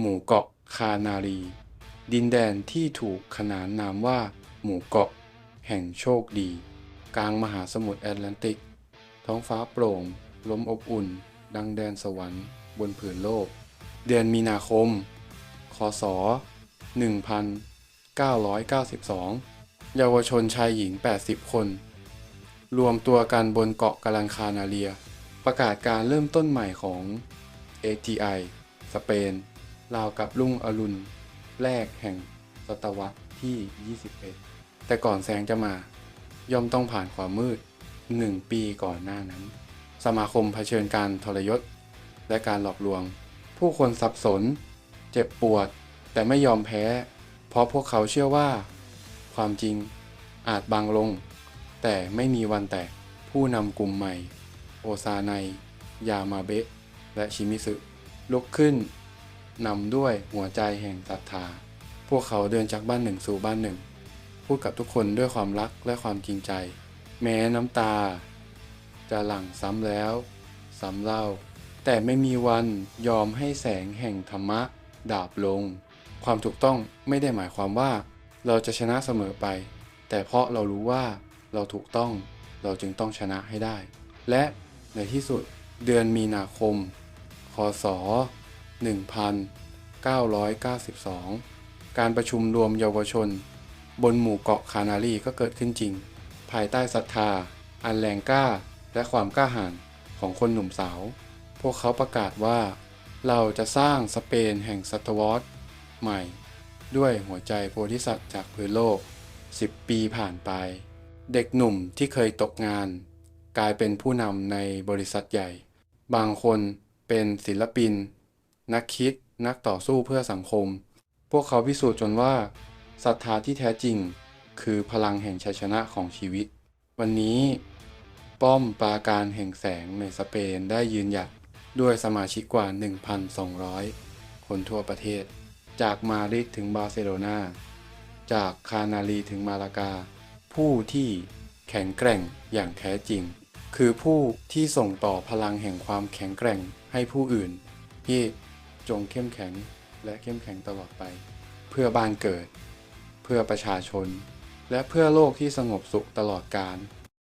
หมู่เกาะคานารี ดินแดนที่ถูกขนานนามว่า หมู่เกาะ แห่งโชคดี กลางมหาสมุทรแอตแลนติก ท้องฟ้าโปร่ง ลมอบอุ่น ดังแดนสวรรค์บนผืนโลก เดือนมีนาคม คศ 1992 เยาวชนชายหญิง 80 คน รวมตัวกันบนเกาะกาลันคานาเรีย ประกาศการเริ่มต้นใหม่ของ ATI สเปน ราวกับรุ่งอรุณแรกแห่งศตวรรษที่ 21 แต่ก่อนแสงจะมา ย่อมต้องผ่านความมืด1ปีก่อนหน้านั้น สมาคมเผชิญการทรยศ และการหลอกลวง ผู้คนสับสน เจ็บปวด แต่ไม่ยอมแพ้ เพราะพวกเขาเชื่อว่า ความจริงอาจบางลง แต่ไม่มีวันแตกผู้นำกลุ่มใหม่ โอซาไน ยามาเบะ และชิมิสึลุกขึ้น นำด้วยหัวใจแห่งศรัทธา พวกเขาเดินจากบ้านหนึ่งสู่บ้านหนึ่ง พูดกับทุกคนด้วยความรักและความจริงใจ แม้น้ำตา จะหลั่งซ้ำแล้ว ซ้ำเล่า แต่ไม่มีวันยอมให้แสงแห่งธรรมะ ดาบลง ความถูกต้องไม่ได้หมายความว่า เราจะชนะเสมอไป แต่เพราะเรารู้ว่าเราถูกต้อง เราจึงต้องชนะให้ได้ และในที่สุดเดือนมีนาคม คศ 1992 การประชุมรวมเยาวชน บนหมู่เกาะคานารีก็เกิดขึ้นจริง ภายใต้ศรัทธา อันแรงกล้า และความกล้าหาญของคนหนุ่มสาว พวกเขาประกาศว่า เราจะสร้างสเปนแห่งศตวรรษใหม่ ด้วยหัวใจโพธิสัตว์จากพื้นโลก 10 ปีผ่านไป เด็กหนุ่มที่เคยตกงาน กลายเป็นผู้นำในบริษัทใหญ่ บางคนเป็นศิลปิน นักคิด นักต่อสู้เพื่อสังคม พวกเขาพิสูจน์จนว่าศรัทธาที่แท้จริง คือพลังแห่งชัยชนะของชีวิต วันนี้ ป้อมปราการแห่งแสงในสเปนได้ยืนหยัดด้วยสมาชิกกว่า 1,200 คนทั่วประเทศ จากมาดริดถึงบาร์เซโลนาจากคานารีถึงมาลากา ผู้ที่แข็งแกร่งอย่างแท้จริง คือผู้ที่ส่งต่อพลังแห่งความแข็งแกร่งให้ผู้อื่น ที่ จงเข้มแข็งและเข้มแข็งตลอดไป เพื่อบ้านเกิด เพื่อประชาชน และเพื่อโลกที่สงบสุขตลอดกาล